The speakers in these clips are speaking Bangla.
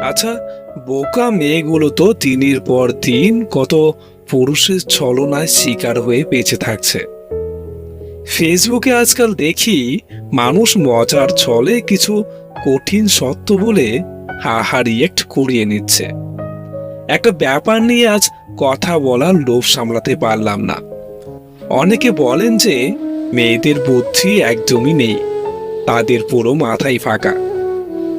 আচ্ছা বোকা মেয়েগুলো তো দিনের পর দিন কত পুরুষের ছলনায় শিকার হয়ে বেঁচে থাকছে। ফেসবুকে আজকাল দেখি মানুষ মজার ছলে কিছু কঠিন সত্য বলে হাহা রিয়েক্ট করিয়ে নিচ্ছে। একটা ব্যাপার নিয়ে আজ কথা বলার লোভ সামলাতে পারলাম না। অনেকে বলেন যে মেয়েদের বুদ্ধি একদমই নেই, তাদের পুরো মাথায় ফাঁকা।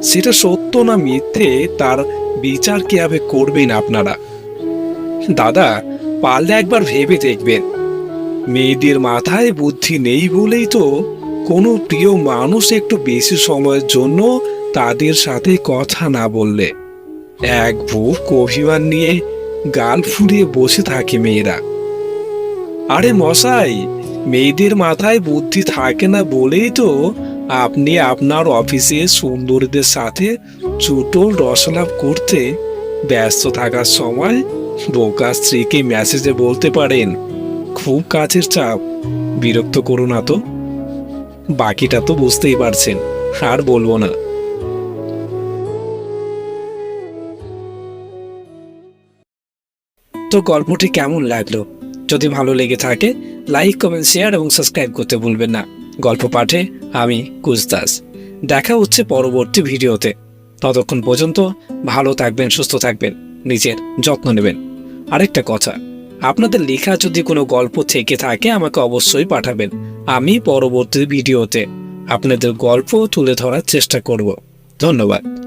সেটা সত্য না মিথ্যে, তার বিচার কীভাবে করবেন আপনারা? দাদা, পারলে একবার ভেবে দেখবেন। মেয়েদের মাথায় বুদ্ধি নেই বলেই তো কোনো প্রিয় মানুষ একটু বেশি সময়ের জন্য তাদের সাথে কথা না বললে। এক বুক অভিমান নিয়ে গাল ফুরিয়ে বসে থাকে মেয়েরা। আরে মশাই, মেয়েদের মাথায় বুদ্ধি থাকে না বলেই তো আপনি আপনার অফিসে সুন্দরীদের সাথে চুটো রসলাপ করতে ব্যস্ত থাকার সময় বোকা স্ত্রীকে মেসেজে বলতে পারেন। খুব কাজের চাপ। বিরক্ত করো না তো। বাকিটা তো বুঝতেই পারছেন, আর বলব না। তো গল্পটি কেমন লাগল? যদি ভালো লেগে থাকে লাইক কমেন্ট শেয়ার এবং সাবস্ক্রাইব করতে ভুলবেন না। গল্প পাঠে আমি কুজদাস দেখা হচ্ছে পরবর্তী ভিডিওতে। ততক্ষণ পর্যন্ত ভালো থাকবেন, সুস্থ থাকবেন, নিজের যত্ন নেবেন। আরেকটা কথা, আপনাদের লেখা যদি কোনো গল্প থেকে থাকে আমাকে অবশ্যই পাঠাবেন। আমি পরবর্তী ভিডিওতে আপনাদের গল্প তুলে ধরার চেষ্টা করব। ধন্যবাদ।